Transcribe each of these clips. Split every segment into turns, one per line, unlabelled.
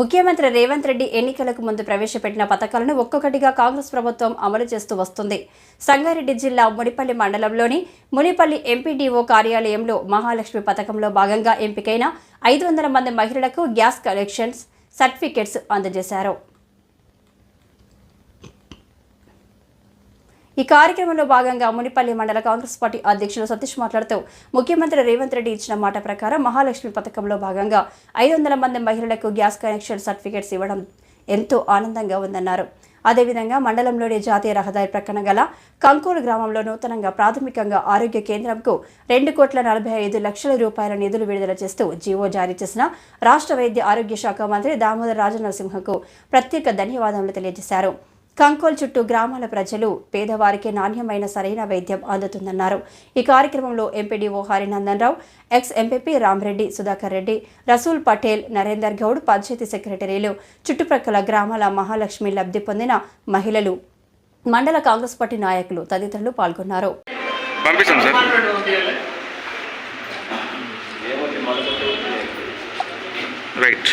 ముఖ్యమంత్రి రేవంత్ రెడ్డి ఎన్నికలకు ముందు ప్రవేశపెట్టిన పథకాలను ఒక్కొక్కటిగా కాంగ్రెస్ ప్రభుత్వం అమలు చేస్తూ వస్తుంది. సంగారెడ్డి జిల్లా మునిపల్లి మండలంలోని మునిపల్లి ఎంపీడీఓ కార్యాలయంలో మహాలక్ష్మి పథకంలో భాగంగా ఎంపికైన ఐదు వందల మంది మహిళలకు గ్యాస్ కనెక్షన్స్ సర్టిఫికెట్స్ అందజేశారు. ఈ కార్యక్రమంలో భాగంగా మునిపల్లి మండల కాంగ్రెస్ పార్టీ అధ్యక్షులు సతీష్ మాట్లాడుతూ ముఖ్యమంత్రి రేవంత్ రెడ్డి ఇచ్చిన మాట ప్రకారం మహాలక్ష్మి పథకంలో భాగంగా ఐదు వందల మంది మహిళలకు గ్యాస్ కనెక్షన్ సర్టిఫికేట్స్ ఇవ్వడం ఎంతో ఆనందంగా ఉందన్నారు. అదేవిధంగా మండలంలోని జాతీయ రహదారి ప్రక్కన గల కంకూరు గ్రామంలో నూతనంగా ప్రాథమికంగా ఆరోగ్య కేంద్రంకు రెండు కోట్ల నలభై ఐదు లక్షల రూపాయల నిధులు విడుదల చేస్తూ జీవో జారీ చేసిన రాష్ట్ర వైద్య ఆరోగ్య శాఖ మంత్రి దామోదర్ రాజనరసింహకు ప్రత్యేక ధన్యవాదాలు తెలియజేశారు. కంకోల్ చుట్టూ గ్రామాల ప్రజలు పేదవారికి నాణ్యమైన సరైన వైద్యం అందుతుందన్నారు. ఈ కార్యక్రమంలో MPDO Harinandan Rao ex MPP Ramreddy Sudhakar Reddy Rasool Patel Narender Goud panchayat సెక్రటరీలు చుట్టుప్రక్కల గ్రామాల మహాలక్ష్మి లబ్ధి పొందిన మహిళలు మండల కాంగ్రెస్ పార్టీ నాయకులు తదితరులు పాల్గొన్నారు.
రైట్.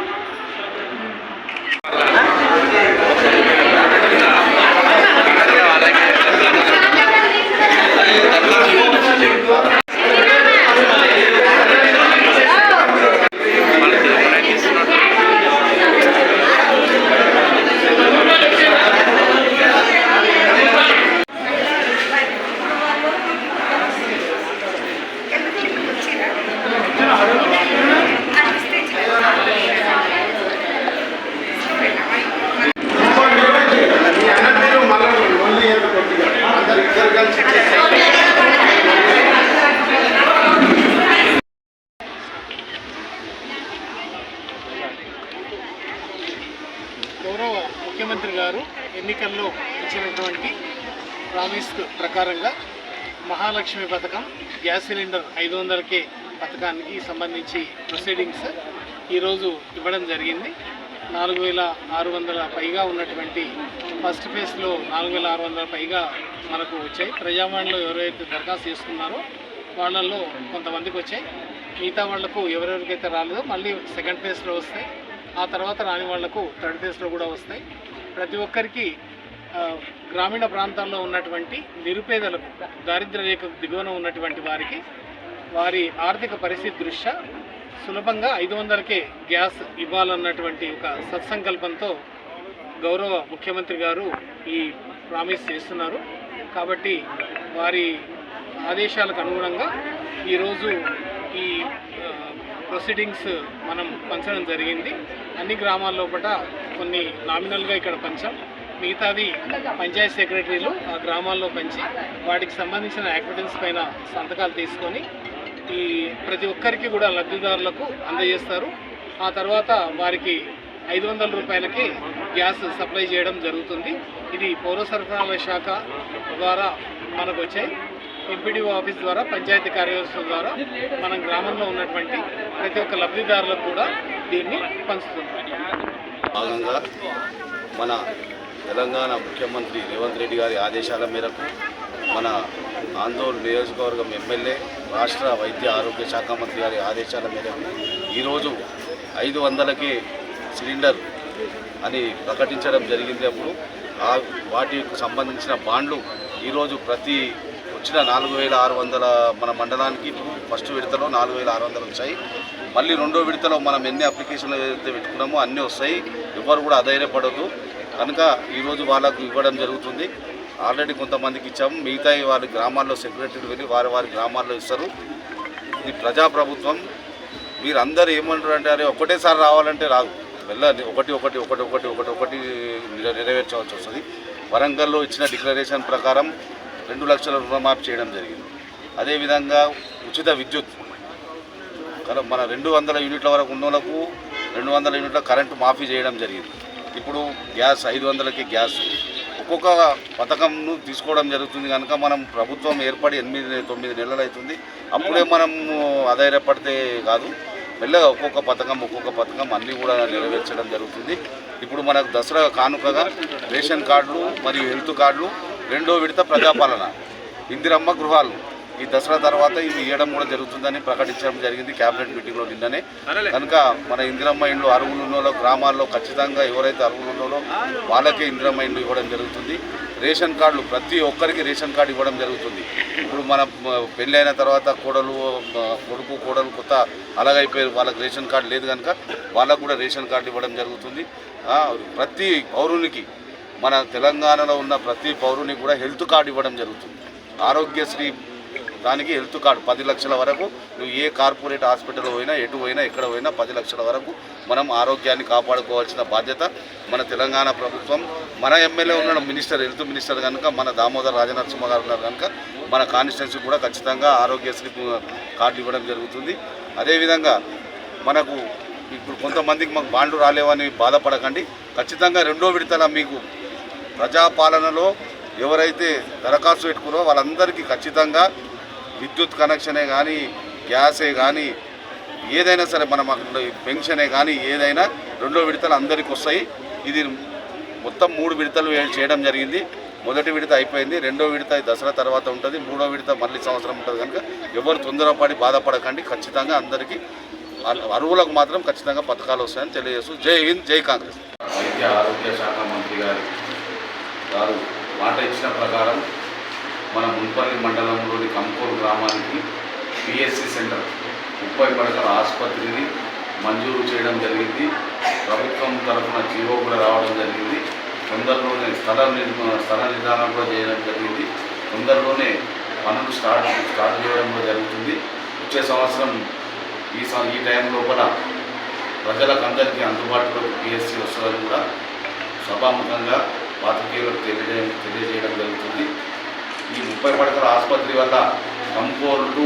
గౌరవ ముఖ్యమంత్రి గారు గతంలో ఇచ్చినటువంటి ప్రామిస్ ప్రకారంగా మహాలక్ష్మి పథకం గ్యాస్ సిలిండర్ ఐదు వందలకే పథకానికి సంబంధించి ప్రొసీడింగ్స్ ఈరోజు ఇవ్వడం జరిగింది. నాలుగు వేల ఆరు వందల పైగా ఉన్నటువంటి ఫస్ట్ ఫేజ్లో నాలుగు వేల ఆరు వందల పైగా మనకు వచ్చాయి. ప్రజావాణిలో ఎవరైతే దరఖాస్తు చేసుకున్నారో వాళ్ళల్లో కొంతమందికి వచ్చాయి. మిగతా వాళ్ళకు ఎవరెవరికైతే రాలేదో మళ్ళీ సెకండ్ ఫేజ్లో వస్తాయి. ఆ తర్వాత రాని వాళ్ళకు థర్డ్ ఫేజ్లో కూడా వస్తాయి. ప్రతి ఒక్కరికి గ్రామీణ ప్రాంతాల్లో ఉన్నటువంటి నిరుపేదలకు దారిద్ర రేఖ దిగువన ఉన్నటువంటి వారికి వారి ఆర్థిక పరిస్థితి దృష్ట్యా సులభంగా ఐదు వందలకే గ్యాస్ ఇవ్వాలన్నటువంటి ఒక సత్సంకల్పంతో గౌరవ ముఖ్యమంత్రి గారు ఈ ప్రామిస్ చేస్తున్నారు. కాబట్టి వారి ఆదేశాలకు అనుగుణంగా ఈరోజు ఈ ప్రొసీడింగ్స్ మనం పంచడం జరిగింది. అన్ని గ్రామాల్లోపట కొన్ని నామినల్గా ఇక్కడ పంచాం. మిగతాది పంచాయతీ సెక్రటరీలు ఆ గ్రామాల్లో పంచి వాటికి సంబంధించిన యాక్టివిటీస్ పైన సంతకాలు తీసుకొని ఈ ప్రతి ఒక్కరికి కూడా లబ్ధిదారులకు అందజేస్తారు. ఆ తర్వాత వారికి ఐదు వందల రూపాయలకి గ్యాస్ సప్లై చేయడం జరుగుతుంది. ఇది పౌర సరఫరాల శాఖ ద్వారా మనకు వచ్చాయి ఎంపీడీఓ ఆఫీస్ ద్వారా పంచాయతీ కార్యదర్శుల ద్వారా మనం గ్రామంలో ఉన్నటువంటి ప్రతి ఒక్క లబ్ధిదారులకు కూడా దీన్ని పంచుతుంది
భాగంగా మన తెలంగాణ ముఖ్యమంత్రి రేవంత్ రెడ్డి గారి ఆదేశాల మేరకు మన ఆందోళన నియోజకవర్గం ఎమ్మెల్యే రాష్ట్ర వైద్య ఆరోగ్య శాఖ మంత్రి గారి ఆదేశాల మేరకు ఈరోజు ఐదు వందలకి సిలిండర్ అని ప్రకటించడం జరిగింది. అప్పుడు ఆ వాటికి సంబంధించిన బాండ్లు ఈరోజు ప్రతి వచ్చిన నాలుగు వేల ఆరు వందల మన మండలానికి ఫస్ట్ విడతలో నాలుగు వేల ఆరు వందలు వచ్చాయి. మళ్ళీ రెండో విడతలో మనం ఎన్ని అప్లికేషన్లు ఏదైతే పెట్టుకున్నామో అన్నీ వస్తాయి. ఎవరు కూడా అధైర్యపడద్దు. కనుక ఈరోజు వాళ్ళకు ఇవ్వడం జరుగుతుంది. ఆల్రెడీ కొంతమందికి ఇచ్చాము. మిగతా వారి గ్రామాల్లో సెక్రటరీలు వెళ్ళి వారి వారి గ్రామాల్లో ఇస్తారు. ఇది ప్రజాప్రభుత్వం. మీరందరూ ఏమంటారు అంటే అరే ఒకటేసారి రావాలంటే రాదు. వెళ్ళాలి ఒకటి ఒకటి ఒకటి ఒకటి ఒకటి ఒకటి నెరవేర్చవలసి వస్తుంది. వరంగల్లో ఇచ్చిన డిక్లరేషన్ ప్రకారం రెండు లక్షల రుణమాఫీ చేయడం జరిగింది. అదేవిధంగా ఉచిత విద్యుత్. మన రెండు వందల యూనిట్ల వరకు ఉన్న వాళ్ళకు రెండు వందల యూనిట్ల కరెంటు మాఫీ చేయడం జరిగింది. ఇప్పుడు గ్యాస్ ఐదు వందలకి గ్యాస్. ఒక్కొక్క పథకంను తీసుకోవడం జరుగుతుంది కనుక మనం ప్రభుత్వం ఏర్పడి ఎనిమిది తొమ్మిది నెలలు అవుతుంది అప్పుడే మనం ఆధారపడితే కాదు మెల్లగా ఒక్కొక్క పథకం ఒక్కొక్క పథకం అన్నీ కూడా నెరవేర్చడం జరుగుతుంది. ఇప్పుడు మనకు దసరా కానుకగా రేషన్ కార్డులు మరియు హెల్త్ కార్డులు రెండో విడత ప్రజాపాలన. ఇందిరమ్మ గృహాలు ఈ దసరా తర్వాత ఇది ఇవ్వడం కూడా జరుగుతుందని ప్రకటించడం జరిగింది క్యాబినెట్ మీటింగ్లో నిన్ననే. కనుక మన ఇందిరమ్మ ఇండ్లు అరువులు ఉన్నోలో గ్రామాల్లో ఖచ్చితంగా ఎవరైతే అరువులు ఉన్నోలో వాళ్ళకే ఇందిరమ్మ ఇండ్లు ఇవ్వడం జరుగుతుంది. రేషన్ కార్డులు ప్రతి ఒక్కరికి రేషన్ కార్డు ఇవ్వడం జరుగుతుంది. ఇప్పుడు మన మ, పెళ్ళి అయిన తర్వాత కోడలు కొడుకు కోడలు కొత్త అలాగైపోయారు వాళ్ళకి రేషన్ కార్డు లేదు కనుక వాళ్ళకు కూడా రేషన్ కార్డు ఇవ్వడం జరుగుతుంది. ప్రతి పౌరునికి మన తెలంగాణలో ఉన్న ప్రతి పౌరునికి కూడా హెల్త్ కార్డు ఇవ్వడం జరుగుతుంది. ఆరోగ్యశ్రీ దానికి హెల్త్ కార్డు పది లక్షల వరకు నువ్వు ఏ కార్పొరేట్ హాస్పిటల్ పోయినా ఎటు పోయినా ఎక్కడ పోయినా పది లక్షల వరకు మనం ఆరోగ్యాన్ని కాపాడుకోవాల్సిన బాధ్యత మన తెలంగాణ ప్రభుత్వం. మన ఎమ్మెల్యే ఉన్నాడు మినిస్టర్ హెల్త్ మినిస్టర్ కనుక మన దామోదర్ రాజనరసింహ గారు ఉన్నారు కనుక మన కాన్స్టిట్యున్సీ కూడా ఖచ్చితంగా ఆరోగ్యశ్రీ కార్డు ఇవ్వడం జరుగుతుంది. అదేవిధంగా మనకు ఇప్పుడు కొంతమందికి మాకు బాండ్లు రాలేవని బాధపడకండి. ఖచ్చితంగా రెండో విడతల మీకు ప్రజాపాలనలో ఎవరైతే దరఖాస్తు పెట్టుకున్నారో వాళ్ళందరికీ ఖచ్చితంగా విద్యుత్ కనెక్షనే కానీ గ్యాసే కానీ ఏదైనా సరే మనం అక్కడ పెన్షనే కానీ ఏదైనా రెండో విడతలు అందరికి వస్తాయి. ఇది మొత్తం మూడు విడతలు చేయడం జరిగింది. మొదటి విడత అయిపోయింది రెండో విడత దసరా తర్వాత ఉంటుంది మూడో విడత మళ్ళీ సంవత్సరం ఉంటుంది కనుక ఎవరు తొందరపడి బాధపడకండి ఖచ్చితంగా అందరికీ అరువులకు మాత్రం ఖచ్చితంగా పథకాలు వస్తాయని తెలియజేస్తూ జై హింద్ జై కాంగ్రెస్. వైద్య ఆరోగ్య శాఖ మంత్రి గారు వారు మాట ఇచ్చిన ప్రకారం మన మున్పల్లి మండలంలోని కంపూర్ గ్రామానికి పిఎస్సి సెంటర్ ముప్పై పడకల ఆసుపత్రిని మంజూరు చేయడం జరిగింది. ప్రభుత్వం తరఫున జీవో కూడా రావడం జరిగింది. తొందరలోనే స్థల నిర్మాణ స్థల నిర్ధారణ కూడా చేయడం జరిగింది. తొందరలోనే పనులు స్టార్ట్ స్టార్ట్ చేయడం కూడా జరుగుతుంది. వచ్చే సంవత్సరం ఈ సం- ఈ టైం లోపల ప్రజలకు అందరికీ అందుబాటులో పిఎస్సి వస్తుందని కూడా సభాముఖంగా పాత్రికేయులకు తెలియజేయడం తెలియజేయడం జరుగుతుంది. ఈ ముప్పై పడకల ఆసుపత్రి వల్ల కంపోలు టు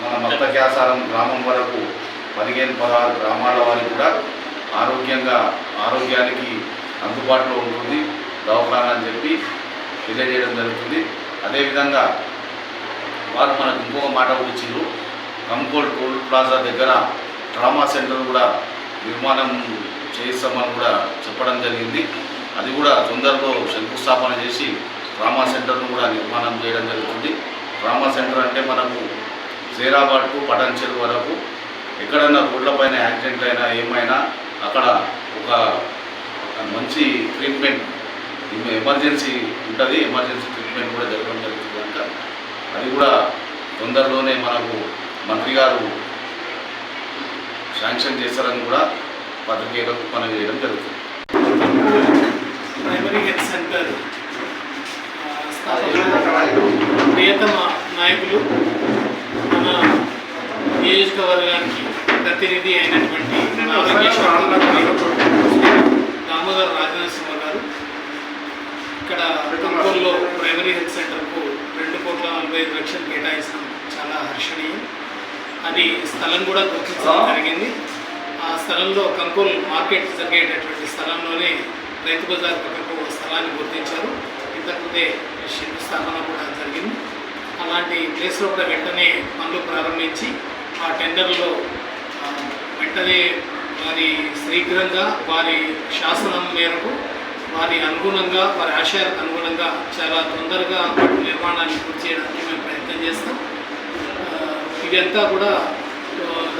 మన మత్తక్యాసారం గ్రామం వరకు పదిహేను పదహారు గ్రామాల వారికి కూడా ఆరోగ్యంగా ఆరోగ్యానికి అందుబాటులో ఉంటుంది. దవాఖానా అని చెప్పి తెలియజేయడం జరుగుతుంది. అదేవిధంగా వారు మనకు ఇంకొక మాట వచ్చిండ్రు ఇచ్చిండ్రు. కంకోల్ టోల్ ప్లాజా దగ్గర ట్రామా సెంటర్ కూడా నిర్మాణం చేయిస్తామని కూడా చెప్పడం జరిగింది. అది కూడా తొందరలో శంకుస్థాపన చేసి ట్రామా సెంటర్ను కూడా నిర్మాణం చేయడం జరుగుతుంది. ట్రామా సెంటర్ అంటే మనకు జైరాబాద్ పటన్ పటాన్చెరు వరకు ఎక్కడైనా రోడ్లపైన యాక్సిడెంట్ అయినా ఏమైనా అక్కడ ఒక మంచి ట్రీట్మెంట్ ఎమర్జెన్సీ ఉంటుంది. ఎమర్జెన్సీ ట్రీట్మెంట్ కూడా జరగడం జరుగుతుంది కనుక. అది కూడా తొందరలోనే మనకు మంత్రి గారు శాంక్షన్ చేస్తారని కూడా పత్రికేయులకు పని చేయడం జరుగుతుంది.
ప్రైమరీ హెల్త్ సెంటర్ ప్రియతమ నాయకులు మన నియోజకవర్గానికి ప్రతినిధి అయినటువంటి మన ఆరోగ్య శాఖ దామోదర్ రాజనరసింహ గారు. ఇక్కడ కంకోల్లో ప్రైమరీ హెల్త్ సెంటర్కు రెండు కోట్ల నలభై ఐదు లక్షలు కేటాయించడం చాలా హర్షణీయం. అది స్థలం కూడా గుర్తించడం జరిగింది. ఆ స్థలంలో కంకోల్ మార్కెట్ జరిగేటటువంటి స్థలంలోనే రైతు బజార్ పక్కకు ఒక స్థలాన్ని గుర్తించారు. ఇంతకుముందే శంకుస్థాపన కూడా జరిగింది. అలాంటి ప్లేస్లో కూడా వెంటనే పనులు ప్రారంభించి ఆ టెండర్లో వెంటనే వారి శీఘ్రంగా వారి శాసనం మేరకు వారి అనుగుణంగా వారి ఆశయాలకు అనుగుణంగా చాలా తొందరగా నిర్మాణాన్ని పూర్తి చేయడానికి మేము ప్రయత్నం చేస్తాం. ఇదంతా కూడా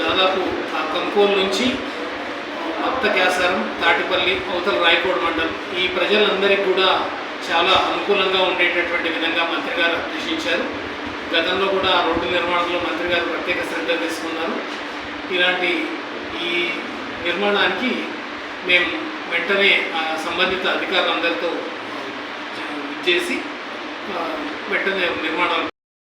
దాదాపు ఆ కంకోల్ నుంచి మత్త క్యాసారం తాటిపల్లి అవతల రాయకోడ్ మండలం ఈ ప్రజలందరికీ కూడా చాలా అనుకూలంగా ఉండేటటువంటి విధంగా మంత్రి గారు అన్వేషించారు గతంలో కూడా రోడ్డు నిర్మాణంలో మంత్రి గారు ప్రత్యేక శ్రద్ధ తీసుకున్నారు. ఇలాంటి ఈ నిర్మాణానికి మేము వెంటనే ఆ సంబంధిత అధికారులందరితో చేసి వెంటనే నిర్మాణాలు